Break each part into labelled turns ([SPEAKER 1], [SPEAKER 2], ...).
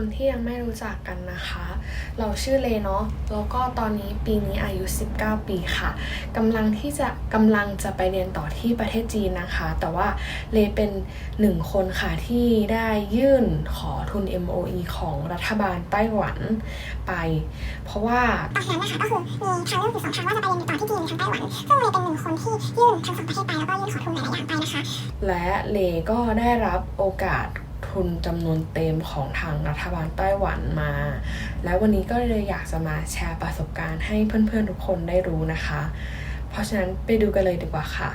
[SPEAKER 1] คนที่ยังไม่รู้จักกันนะคะ เราชื่อเลเนาะแล้วก็ตอนนี้ปีนี้อายุ 19 ปีค่ะกำลังที่จะกำลังจะไปเรียนต่อที่ประเทศจีนนะคะ แต่ว่าเลเป็นหนึ่งคนค่ะที่ได้ยื่นขอทุน MOE ของรัฐบาลไต้หวันไป เพราะว่า
[SPEAKER 2] ตอนนั้นนะคะก็คือมีทางเลือกอยู่สองทางว่าจะไปเรียนต่อที่จีนหรือทางไต้หวันซึ่งเลยเป็นหนึ่งคนที่ยื่นทั้งสองประเทศไปแล้วก็ยื่นขอทุนหลายๆอย่างไปนะคะ
[SPEAKER 1] และเลก็ได้รับโอกาส ทุนจำนวนเต็มของทางรัฐบาลไต้หวันมา และวันนี้ก็เลยอยากจะมาแชร์ประสบการณ์ให้เพื่อนๆทุกคนได้รู้นะคะ เพราะฉะนั้นไปดูกันเลยดีกว่าค่ะ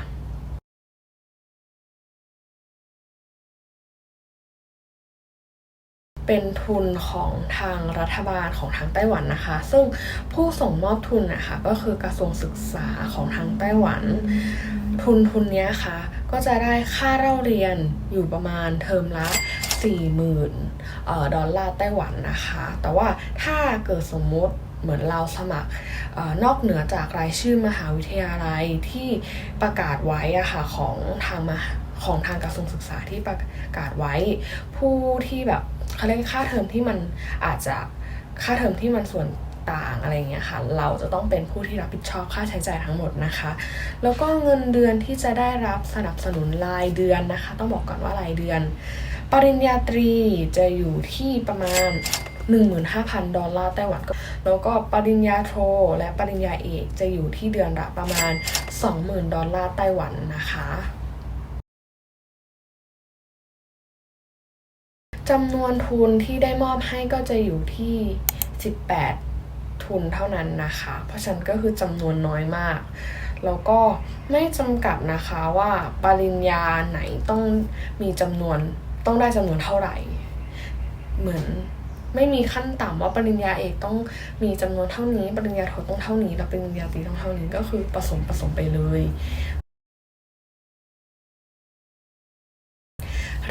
[SPEAKER 1] เป็นทุนของทางรัฐบาลของทางไต้หวันนะคะ ซึ่งผู้ส่งมอบทุนนะคะก็คือกระทรวงศึกษาของทางไต้หวัน ทุนทุนเนี้ยค่ะ ก็จะได้ค่าเล่าเรียนอยู่ประมาณเทอมละ40,000อ่อดอลลาร์ไต้หวันนะคะ แต่ว่าถ้าเกิดสมมติเหมือนเราสมัครออนอกเหนือจากรายชื่อมหาวิทยาลัยที่ประกาศไว้อะค่ะของทางมาของทางกระทรวงศึกษาที่ประกาศไว้ ผู้ที่แบบเขาเรียกค่าเทอมที่มันอาจจะค่าเทอมที่มันส่วน ต่างอะไรเงี้ยค่ะ เราจะต้องเป็นผู้ที่รับผิดชอบค่าใช้จ่ายทั้งหมดนะคะ แล้วก็เงินเดือนที่จะได้รับสนับสนุนรายเดือนนะคะ ต้องบอกก่อนว่ารายเดือน ปริญญาตรีจะอยู่ที่ประมาณ 15,000 ดอลลาร์ไต้หวันก็แล้วก็ปริญญาโท และปริญญาเอกจะอยู่ที่เดือนละประมาณ 20,000 ดอลลาร์ไต้หวันนะคะจำนวนทุนที่ได้มอบให้ก็จะอยู่ที่ 18 ทุนเท่านั้นนะคะ เพราะฉะนั้นก็คือจำนวนน้อยมาก แล้วก็ไม่จำกัดนะคะว่าปริญญาไหนต้องมีจำนวนต้องได้จำนวนเท่าไหร่ เหมือนไม่มีขั้นต่ำว่าปริญญาเอกต้องมีจำนวนเท่านี้ ปริญญาโทต้องเท่านี้ แล้วปริญญาตรีต้องเท่านี้ก็คือผสมผสมไปเลย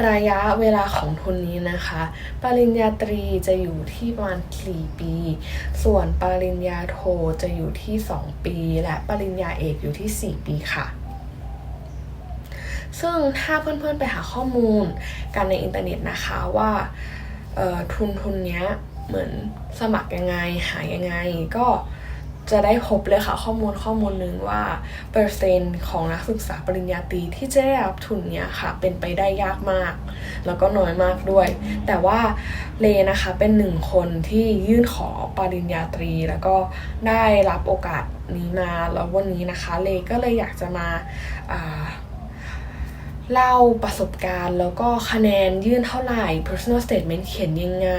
[SPEAKER 1] ระยะเวลาของทุนนี้นะคะ ปริญญาตรีจะอยู่ที่ประมาณ 4 ปี ส่วนปริญญาโทจะอยู่ที่ 2 ปี และปริญญาเอกอยู่ที่ 4 ปีค่ะซึ่งถ้าเพื่อนๆไปหาข้อมูลกันในอินเทอร์เน็ตนะคะว่าทุนทุนเนี้ยเหมือนสมัครยังไงหายังไง ก็ จะได้พบเลยค่ะข้อมูลข้อมูลหนึ่งว่าเปอร์เซ็นต์ของนักศึกษาปริญญาตรีที่จะได้รับทุนเนี้ยค่ะ เป็นไปได้ยากมาก แล้วก็น้อยมากด้วย แต่ว่าเลนะคะเป็นหนึ่งคนที่ยื่นขอปริญญาตรี แล้วก็ได้รับโอกาสนี้มาแล้ววันนี้นะคะเลก็เลยอยากจะมาาเล่าประสบการณ์แล้วก็คะแนนยื่นเท่าไหร่ personal statement เขียนยังไง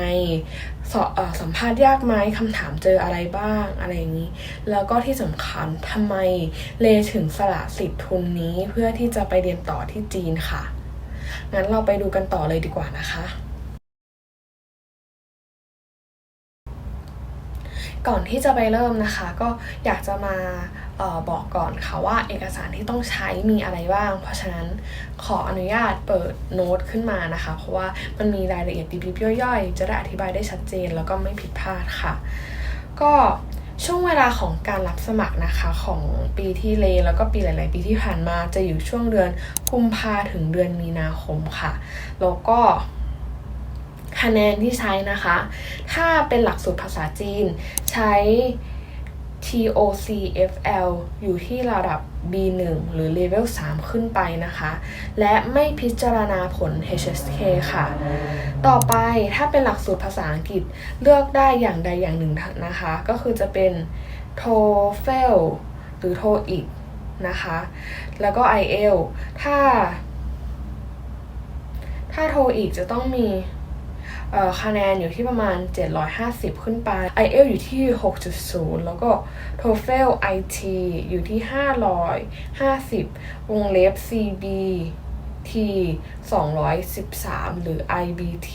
[SPEAKER 1] สอ,อ,อสัมภาษณ์ยากไหมคำถามเจออะไรบ้างอะไรอย่างนี้ แล้วก็ที่สำคัญทำไมเลถึงสละสิทธิ์ทุนนี้เพื่อที่จะไปเรียนต่อที่จีนค่ะ งั้นเราไปดูกันต่อเลยดีกว่านะคะ ก่อนที่จะไปเริ่มนะคะ ก็อยากจะมาออบอกก่อนค่ะว่าเอกสารที่ต้องใช้มีอะไรบ้าง เพราะฉะนั้นขออนุญาตเปิดโน้ตขึ้นมานะคะ เพราะว่ามันมีรายละเอียดดิบๆย่อยๆ จะได้อธิบายได้ชัดเจนแล้วก็ไม่ผิดพลาดค่ะ ก็ช่วงเวลาของการรับสมัครนะคะของปีที่เลแล้วก็ปีหลาย ๆ ปีที่ผ่านมาจะอยู่ช่วงเดือนกุมภาถึงเดือนมีนาคมค่ะ แล้วก็ คะแนนที่ใช้นะคะ ถ้าเป็นหลักสูตรภาษาจีนใช้ TOCFL อยู่ที่ระดับ B1 หรือ Level 3 ขึ้นไปนะคะ และไม่พิจารณาผล HSK ค่ะ ต่อไปถ้าเป็นหลักสูตรภาษาอังกฤษเลือกได้อย่างใดอย่างหนึ่งนะคะ ก็คือจะเป็น TOEFL หรือ TOEIC นะคะ แล้วก็ IELTS ถ้า ถ้า TOEIC จะต้องมี คะแนนอยู่ที่ประมาณ 750 ขึ้นไป IELTS อยู่ที่ 6.0 แล้วก็ TOEFL IT อยู่ที่ 550 วงเล็บ CBT 213 หรือ IBT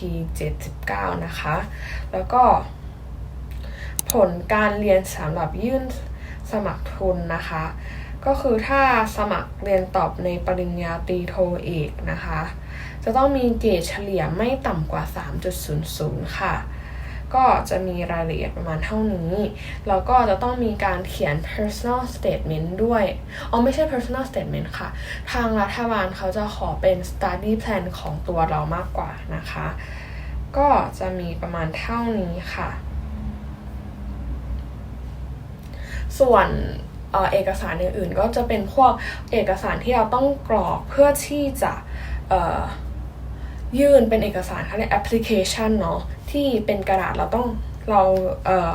[SPEAKER 1] 79 นะคะ แล้วก็ ผลการเรียนสำหรับยื่นสมัครทุนนะคะ ก็คือถ้าสมัครเรียนตอบในปริญญาตรีโทเอกนะคะ จะต้องมีเกรดเฉลี่ยไม่ต่ำกว่า 3.00 ค่ะ ก็จะมีรายละเอียดประมาณเท่านี้ แล้วก็จะต้องมีการเขียน personal statement ด้วย อ๋อไม่ใช่ personal statement ค่ะ ทางรัฐบาลเขาจะขอเป็น study plan ของตัวเรามากกว่านะคะ ก็จะมีประมาณเท่านี้ค่ะ ส่วนเอกสารอื่นๆก็จะเป็นพวกเอกสารที่เราต้องกรอกเพื่อที่จะ ยื่นเป็นเอกสารเขาเรียกแอปพลิเคชันเนาะที่เป็นกระดาษเราต้องเราเออ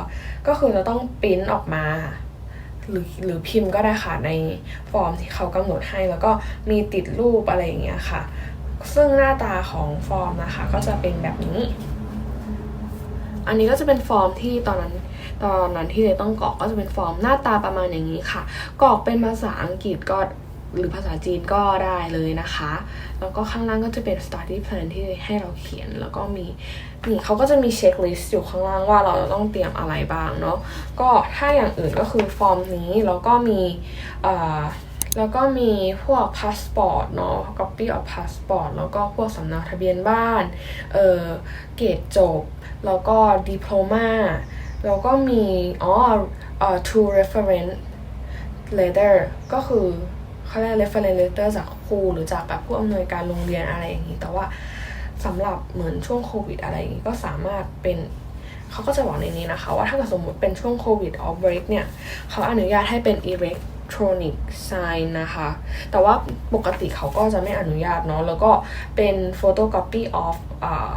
[SPEAKER 1] ก็คือจะต้องปริ้นออกมา หรือหรือพิมพ์ก็ได้ค่ะในฟอร์มที่เขากำหนดให้แล้วก็มีติดรูปอะไรอย่างเงี้ยค่ะ ซึ่งหน้าตาของฟอร์มนะคะ ก็จะเป็นแบบนี้ อันนี้ก็จะเป็นฟอร์มที่ตอนนั้นตอนนั้นที่เลยต้องกรอกก็จะเป็นฟอร์มหน้าตาประมาณอย่างนี้ค่ะ กรอกเป็นภาษาอังกฤษก็ หรือภาษาจีนก็ได้เลยนะคะ แล้วก็ข้างล่างก็จะเป็น study plan ที่ให้เราเขียน แล้วก็มีนี่เขาก็จะมีเช็คลิสต์อยู่ข้างล่างว่าเราต้องเตรียมอะไรบ้างเนาะ ก็ถ้าอย่างอื่นก็คือฟอร์มนี้ แล้วก็มีเอ่อแล้วก็มีพวกพาสปอร์ตเนาะ copy of passport แล้วก็พวกสำเนาทะเบียนบ้าน เออเกรดจบ แล้วก็ดิโพลมาแล้วก็มี อ๋อเอ่อ two reference letter ก็คือ เขาเรียก reference letter จากครูหรือจากแบบผู้อำนวยการโรงเรียนอะไรอย่างนี้แต่ว่าสำหรับเหมือนช่วงโควิดอะไรอย่างนี้ก็สามารถเป็นเขาก็จะบอกในนี้นะคะ ว่าถ้าเกิดสมมติเป็นช่วงโควิด outbreak เนี่ยเขาอนุญาตให้เป็น electronic sign นะคะ แต่ว่าปกติเขาก็จะไม่อนุญาตเนาะแล้วก็เป็น photocopy of อ่า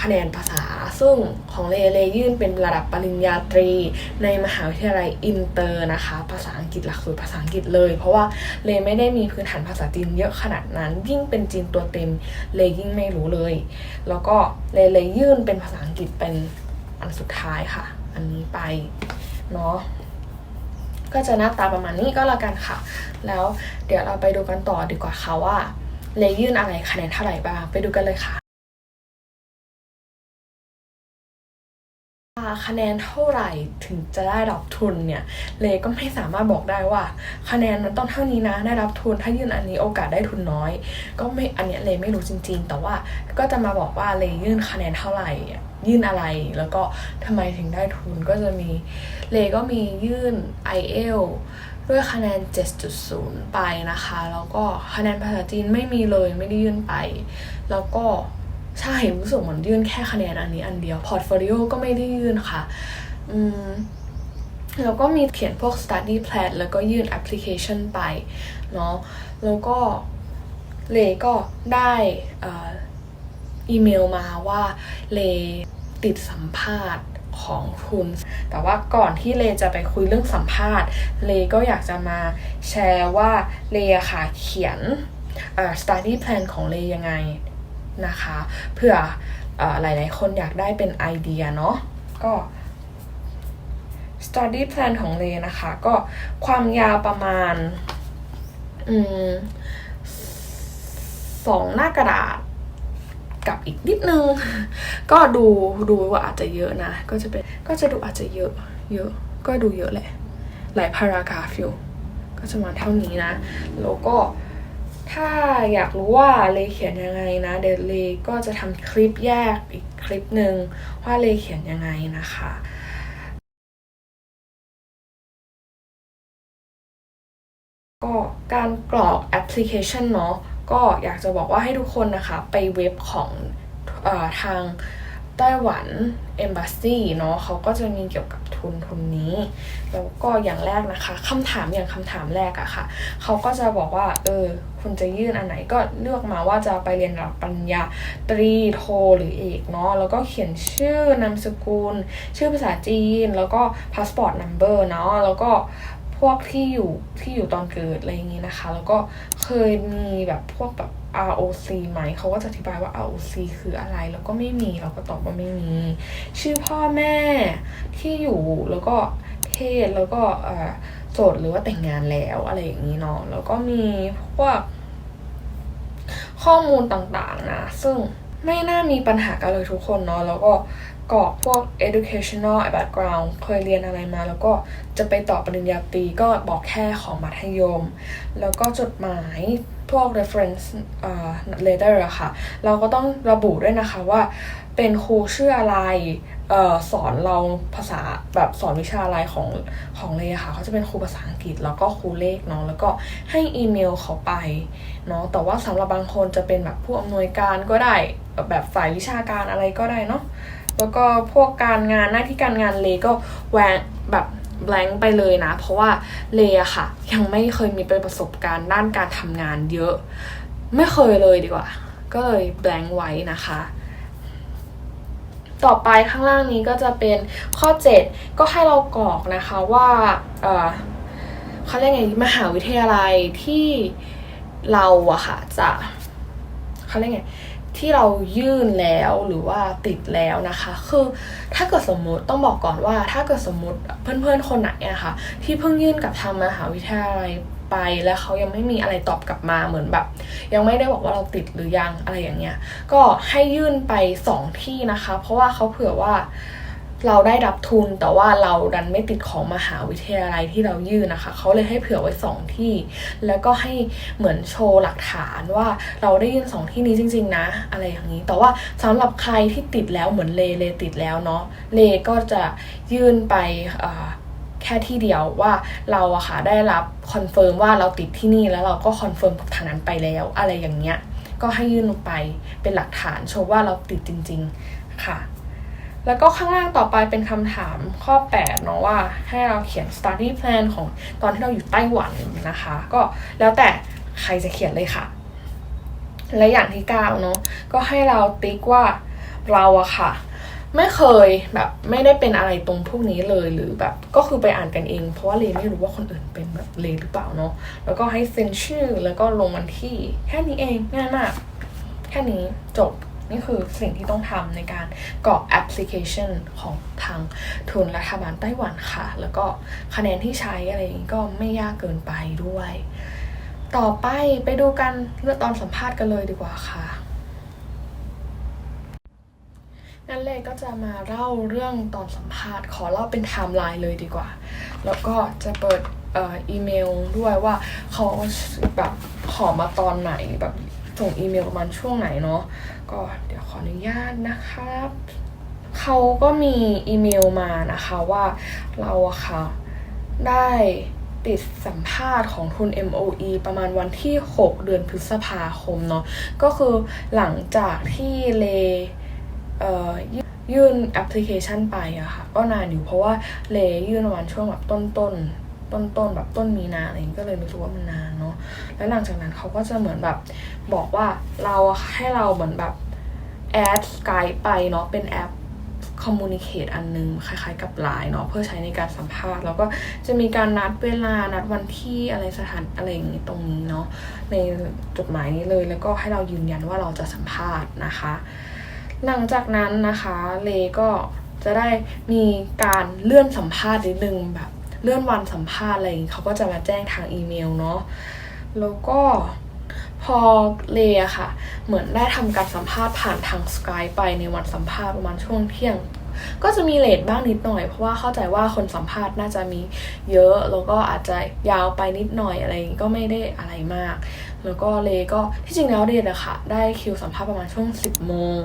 [SPEAKER 1] คะแนนภาษา ซึ่งของเลเลยื่นเป็นระดับปริญญาตรี ในมหาวิทยาลัยอินเตอร์นะคะ ภาษาอังกฤษหลักสูตรภาษาอังกฤษเลย เพราะว่าเลไม่ได้มีพื้นฐานภาษาจีนเยอะขนาดนั้น ยิ่งเป็นจีนตัวเต็มเลยิ่งไม่รู้เลย แล้วก็เลเลยื่นเป็นภาษาอังกฤษเป็นอันสุดท้ายค่ะ อันนี้ไปเนาะก็จะหน้าตาประมาณนี้ก็แล้วกันค่ะ แล้วเดี๋ยวเราไปดูกันต่อดีกว่าค่ะว่าเลยื่นอะไรคะแนนเท่าไหร่บ้างไปดูกันเลยค่ะ คะแนนเท่าไหร่ถึงจะได้รับทุนเนี่ยเลก็ไม่สามารถบอกได้ว่า คะแนนมันต้องเท่านี้นะได้รับทุน ถ้ายื่นอันนี้โอกาสได้ทุนน้อย ก็ไม่อันเนี้ยเลไม่รู้จริง ๆ แต่ว่าก็จะมาบอกว่าเลยื่นคะแนนเท่าไหร่ยื่นอะไรแล้วก็ทำไมถึงได้ทุนก็จะมีเลก็มียื่น i อเอลด้วยคะแนน 7.0 ไปนะคะ แล้วก็คะแนนภาษาจีนไม่มีเลยไม่ได้ยื่นไป แล้วก็ ใช่รู้สึกเหมือนยื่นแค่คะแนนอันนี้อันเดียวพอร์ตโฟลิโอก็ไม่ได้ยื่นค่ะ อืมแล้วก็มีเขียนพวก study plan แล้วก็ยื่น application ไปเนาะแล้วก็เลก็ได้เอ่ออีเมลมาว่าเลติดสัมภาษณ์ของทุนแต่ว่าก่อนที่เลจะไปคุยเรื่องสัมภาษณ์ เลก็อยากจะมาแชร์ว่าเลค่ะเขียนเอ่อ study plan ของเลยังไง นะคะเผื่ออหลายๆคนอยากได้เป็นไอเดียเนาะก็ study plan ของเลนะคะ ก็ความยาวประมาณอืมสองหน้ากระดาษกับอีกนิดนึง ก็ดูดูว่าอาจจะเยอะนะ ก็จะเป็นก็จะดูอาจจะเยอะ เยอะ ก็ดูเยอะแหละ หลายพารากราฟอยู่ก็จะมาเท่านี้นะ แล้วก็ ถ้าอยากรู้ว่าเลเขียนยังไงนะเดี๋ยวเลก็จะทำคลิปแยกอีกคลิปหนึ่งว่าเลเขียนยังไงนะคะก็การกรอกแอปพลิเคชันเนาะก็อยากจะบอกว่าให้ทุกคนนะคะ ไปเว็บของออทางไต้หวัน Embassy เนาะเขาก็จะมีเกี่ยวกับ ทุนทุนนี้ แล้วก็อย่างแรกนะคะคำถามอย่างคำถามแรกอะค่ะ เขาก็จะบอกว่า เออ คุณจะยื่นอันไหนก็เลือกมาว่าจะไปเรียนระดับปริญญาตรีโทหรือเอกเนาะ แล้วก็เขียนชื่อนามสกุล ชื่อภาษาจีน แล้วก็ passport number เนาะ แล้วก็พวกที่อยู่ที่อยู่ตอนเกิดอะไรอย่างนี้นะคะ แล้วก็เคยมีแบบพวกแบบ ROC ไหม เขาก็จะอธิบายว่า ROC คืออะไร แล้วก็ไม่มี เราก็ตอบว่าไม่มี ชื่อพ่อแม่ที่อยู่ แล้วก็เพศ แล้วก็โสดหรือว่าแต่งงานแล้วอะไรอย่างนี้เนาะ แล้วก็มีพวกข้อมูลต่างๆนะ ซึ่งไม่น่ามีปัญหากันเลยทุกคนเนาะ แล้วก็กรอกพวก educational background เคยเรียนอะไรมา แล้วก็จะไปต่อปริญญาตรีก็บอกแค่ของมัธยม แล้วก็จดหมาย พวก reference เอ่อ letter อะค่ะ เราก็ต้องระบุด้วยนะคะว่าเป็นครูชื่ออะไรเอ่อสอนเราภาษาแบบสอนวิชาอะไรของของเลยอะค่ะเขาจะเป็นครูภาษาอังกฤษแล้วก็ครูเลขเนาะแล้วก็ให้อีเมลเขาไปเนาะแต่ว่าสำหรับบางคนจะเป็นแบบผู้อำนวยการก็ได้แบบฝ่ายวิชาการอะไรก็ได้เนาะแล้วก็พวกการงานหน้าที่การงานเลก็แหวงแบบ แบงไปเลยนะ เพราะว่าเลอะค่ะ ยังไม่เคยมีประสบการณ์ด้านการทำงานเยอะ ไม่เคยเลยดีกว่า ก็เลยแบงไว้นะคะ ต่อไปข้างล่างนี้ก็จะเป็นข้อ 7 ก็ให้เรากรอกนะคะว่าเออเขาเรียกไงมหาวิทยาลัยที่เราอะค่ะจะ เขาเรียกไงที่เรายื่นแล้วหรือว่าติดแล้วนะคะ คือถ้าเกิดสมมุติต้องบอกก่อนว่า ถ้าเกิดสมมติเพื่อนๆคนไหนอะค่ะที่เพิ่งยื่นกับทางมหาวิทยาลัยไปแล้วเขายังไม่มีอะไรตอบกลับมาเหมือนแบบ ยังไม่ได้บอกว่าเราติดหรือยังอะไรอย่างเงี้ย ก็ให้ยื่นไปสองที่นะคะ เพราะว่าเขาเผื่อว่า เราได้รับทุนแต่ว่าเราดันไม่ติดของมหาวิทยาลัยที่เรายื่นนะคะ เขาเลยให้เผื่อไว้สองที่ แล้วก็ให้เหมือนโชว์หลักฐานว่าเราได้ยื่นสองที่นี้จริง ๆ นะ อะไรอย่างนี้ แต่ว่าสำหรับใครที่ติดแล้วเหมือนเลเลติดแล้วเนาะเลก็จะยื่นไปแค่ที่เดียวว่าเราอะค่ะได้รับคอนเฟิร์มว่าเราติดที่นี่แล้วเราก็คอนเฟิร์มกับทางนั้นไปแล้ว อะไรอย่างเงี้ยก็ให้ยื่นลงไปเป็นหลักฐานโชว์ว่าเราติดจริง ๆ ค่ะ แล้วก็ข้างล่างต่อไปเป็นคำถามข้อ 8 เนาะว่าให้เราเขียน study plan ของตอนที่เราอยู่ไต้หวันนะคะ ก็แล้วแต่ใครจะเขียนเลยค่ะ และอย่างที่ 9 เนาะก็ให้เราติ๊กว่าเราอะค่ะ ไม่เคยแบบไม่ได้เป็นอะไรตรงพวกนี้เลยหรือแบบก็คือไปอ่านกันเอง เพราะว่าเลไม่รู้ว่าคนอื่นเป็นแบบเลหรือเปล่าเนาะแล้วก็ให้เซ็นชื่อแล้วก็ลงวันที่ แค่นี้เองง่ายมาก แค่นี้จบ นี่คือสิ่งที่ต้องทำในการกรอกแอปพลิเคชันของทางทุนรัฐบาลไต้หวันค่ะ แล้วก็คะแนนที่ใช้อะไรนี้ก็ไม่ยากเกินไปด้วย ต่อไปไปดูกันเรื่องตอนสัมภาษณ์กันเลยดีกว่าค่ะนั่นเลยก็จะมาเล่าเรื่องตอนสัมภาษณ์ ขอเล่าเป็นไทม์ไลน์เลยดีกว่า แล้วก็จะเปิดอออีเมลด้วยว่าเขาแบบขอมาตอนไหนแบบ ส่งอีเมลประมาณช่วงไหนเนาะก็เดี๋ยวขออนุญาตนะครับเขาก็มีอีเมลมานะคะว่าเราอะค่ะได้ติดสัมภาษณ์ของทุน MOE ประมาณวันที่ 6 เดือนพฤษภาคมเนาะก็คือหลังจากที่เลเอ่ยื่นแอปพลิเคชันไปอะค่ะก็นานอยู่เพราะว่าเลยื่นประมาช่วงแบบต้นต้น ต้นต้นๆแบบต้นมีนาอะไรอย่างงี้ก็เลยรู้สึกว่ามันนานเนาะแล้วหลังจากนั้นเขาก็จะเหมือนแบบบอกว่าเราให้เราเหมือนแบบแอดสกายไปเนาะเป็นแอปคอมมูนิเคตอันนึง คล้ายๆกับไลน์เนาะเพื่อใช้ในการสัมภาษณ์ แล้วก็จะมีการนัดเวลานัดวันที่อะไรสถานอะไรอย่างนี้ตรงนี้เนาะในจดหมายนี้เลยแล้วก็ให้เรายืนยันว่าเราจะสัมภาษณ์นะคะ หลังจากนั้นนะคะเลก็จะได้มีการเลื่อนสัมภาษณ์นิดนึงแบบ เลื่อนวันสัมภาษณ์อะไรอย่างนี้เขาก็จะมาแจ้งทางอีเมลเนาะแล้วก็พอเลอะค่ะ เหมือนได้ทำการสัมภาษณ์ผ่านทางสกายไปในวันสัมภาษณ์ประมาณช่วงเที่ยง ก็จะมีเลทบ้างนิดหน่อย เพราะว่าเข้าใจว่าคนสัมภาษณ์น่าจะมีเยอะ แล้วก็อาจจะยาวไปนิดหน่อยอะไรอย่างงี้ก็ไม่ได้อะไรมาก แล้วก็เลก็ที่จริงแล้วเดทอะค่ะ ได้คิวสัมภาษณ์ประมาณช่วง 10โมง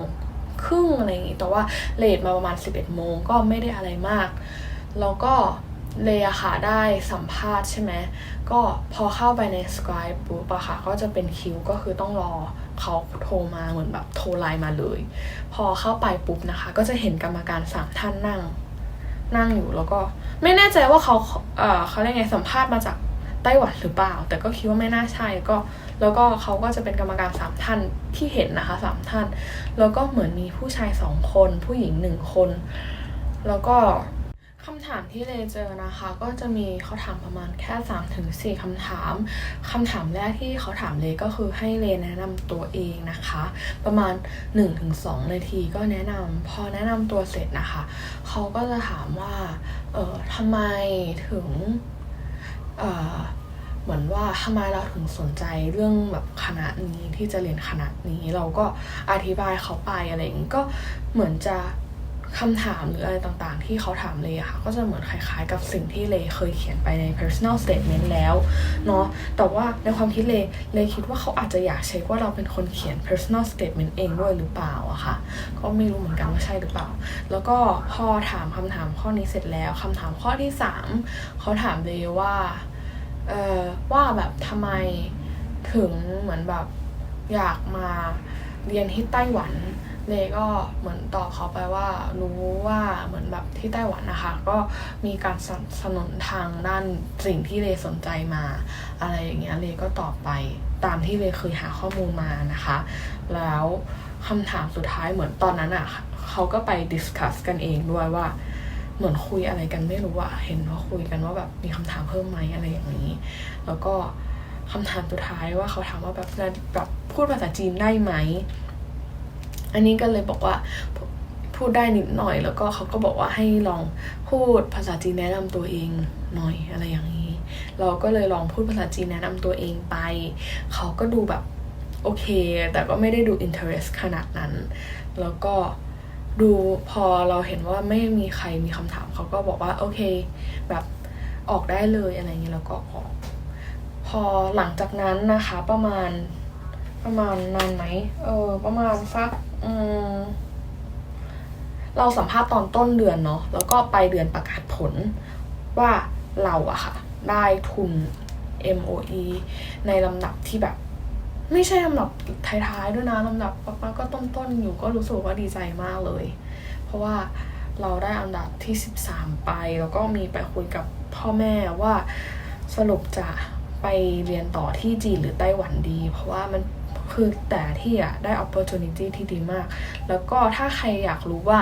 [SPEAKER 1] ครึ่งอะไรอย่างงี้แต่ว่าเลทมาประมาณ 11โมงก็ไม่ได้อะไรมาก แล้วก็ เลอะค่ะได้สัมภาษณ์ใช่ไหมก็พอเข้าไปใน Skype ปุ๊บอะค่ะ ก็จะเป็นคิวก็คือต้องรอเขาโทรมาเหมือนแบบโทรไลน์มาเลย พอเข้าไปปุ๊บนะคะ ก็จะเห็นกรรมการสามท่านนั่ง นั่งอยู่แล้วก็ไม่แน่ใจว่าเขาเออเขาเรียกไงสัมภาษณ์มาจากไต้หวันหรือเปล่า แต่ก็คิดว่าไม่น่าใช่ก็ แล้วก็เขาก็จะเป็นกรรมการสามท่านที่เห็นนะคะสามท่าน แล้วก็เหมือนมีผู้ชายสองคน ผู้หญิงหนึ่งคน แล้วก็ คำถามที่เลเจอนะคะ ก็จะมีเขาถามประมาณแค่3าถึงสคำถามคำถามแรกที่เขาถามเลก็คือให้เลแนะนำตัวเองนะคะ ประมาณ1-2นาทีก็แนะนำพอแนะนำตัวเสร็จนะคะเขาก็จะถามว่าเออทำไมถึงเออเหมือนว่าทำไมเราถึงสนใจเรื่องแบบคณะนี้ที่จะเรียนคณะนี้เราก็อธิบายเขาไปอะไรอย่างนี้ก็เหมือนจะ คำถามหรืออะไรต่างๆ ที่เขาถามเลยอะค่ะ ก็จะเหมือนคล้ายๆ กับสิ่งที่เลเคยเขียนไปใน personal statement แล้วเนาะแต่ว่าในความคิดเลเลคิดว่าเขาอาจจะอยากเช็คว่าเราเป็นคนเขียน personal statement เองด้วยหรือเปล่าอะค่ะ ก็ไม่รู้เหมือนกันว่าใช่หรือเปล่า แล้วก็พอถามคำถามข้อนี้เสร็จแล้วคำถามข้อที่สามเขาถามเลยว่าเอ่อว่าแบบทำไมถึงเหมือนแบบอยากมาเรียนที่ไต้หวัน เลก็เหมือนตอบเขาไปว่ารู้ว่าเหมือนแบบที่ไต้หวันนะคะ ก็มีการสนับสนุนทางด้านสิ่งที่เลสนใจมา อะไรอย่างเงี้ยเลก็ตอบไปตามที่เลเคยหาข้อมูลมานะคะ แล้วคำถามสุดท้ายเหมือนตอนนั้นอะเขาก็ไปดิสคัสกันเองด้วยว่า เหมือนคุยอะไรกันไม่รู้อะเห็นว่าคุยกันว่าแบบมีคำถามเพิ่มไหมอะไรอย่างนี้ แล้วก็คำถามสุดท้ายว่าเขาถามว่าแบบแบบพูดภาษาจีนได้ไหม อันนี้ก็เลยบอกว่าพูดได้นิดหน่อย แล้วก็เขาก็บอกว่าให้ลองพูดภาษาจีนแนะนำตัวเองหน่อยอะไรอย่างนี้ เราก็เลยลองพูดภาษาจีนแนะนำตัวเองไป เขาก็ดูแบบโอเค แต่ก็ไม่ได้ดู interest ขนาดนั้น แล้วก็ดูพอเราเห็นว่าไม่มีใครมีคำถาม เขาก็บอกว่าโอเค แบบออกได้เลยอะไรอย่างนี้แล้วก็ออก พอหลังจากนั้นนะคะประมาณประมาณนานไหมเออประมาณสัก เราสัมภาษณ์ตอนต้นเดือนเนาะแล้วก็ไปเดือนประกาศผลว่าเราอะค่ะ ได้ทุน MOE ในลำดับที่แบบ ไม่ใช่ลำดับท้ายๆด้วยนะลำดับป้าก็ต้นๆอยู่ก็รู้สึกว่าดีใจมากเลย เพราะว่าเราได้อันดับที่ 13 ไป แล้วก็มีไปคุยกับพ่อแม่ว่าสรุปจะไปเรียนต่อที่จีนหรือไต้หวันดี เพราะว่ามัน คือแต่ที่อะได้ opportunity ที่ดีมาก แล้วก็ถ้าใครอยากรู้ว่า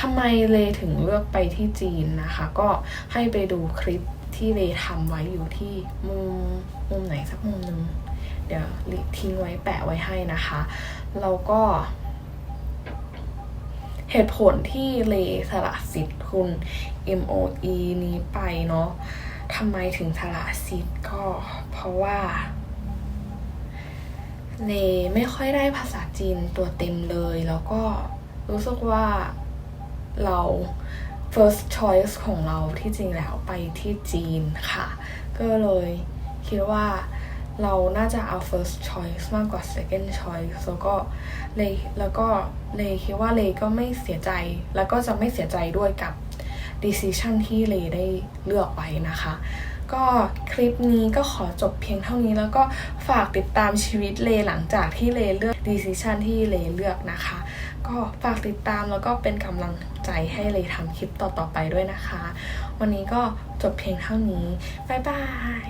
[SPEAKER 1] ทำไมเลถึงเลือกไปที่จีนนะคะ ก็ให้ไปดูคลิปที่เลทำไว้อยู่ที่มุมมุมไหนสักมุมหนึ่งเดี๋ยวทิ้งไว้แปะไว้ให้นะคะ แล้วก็ เหตุผลที่เลสละสิทธิ์ทุน MOE นี้ไปเนาะทำไมถึงสละสิทธิ์ก็เพราะว่า เลไม่ค่อยได้ภาษาจีนตัวเต็มเลย แล้วก็รู้สึกว่าเรา first choice ของเราที่จริงแล้วไปที่จีนค่ะ ก็เลยคิดว่าเราน่าจะเอา first choice มากกว่า second choice แล้วก็เลยแล้วก็เลยคิดว่าเลยก็ไม่เสียใจ แล้วก็จะไม่เสียใจด้วยกับ decision ที่เลได้เลือกไว้นะคะ ก็คลิปนี้ก็ขอจบเพียงเท่านี้แล้วก็ฝากติดตามชีวิตเลหลังจากที่เลเลือกดีซิชันที่เลเลือกนะคะ ก็ฝากติดตามแล้วก็เป็นกำลังใจให้เลทำคลิปต่อๆไปด้วยนะคะ วันนี้ก็จบเพียงเท่านี้ บ๊ายบาย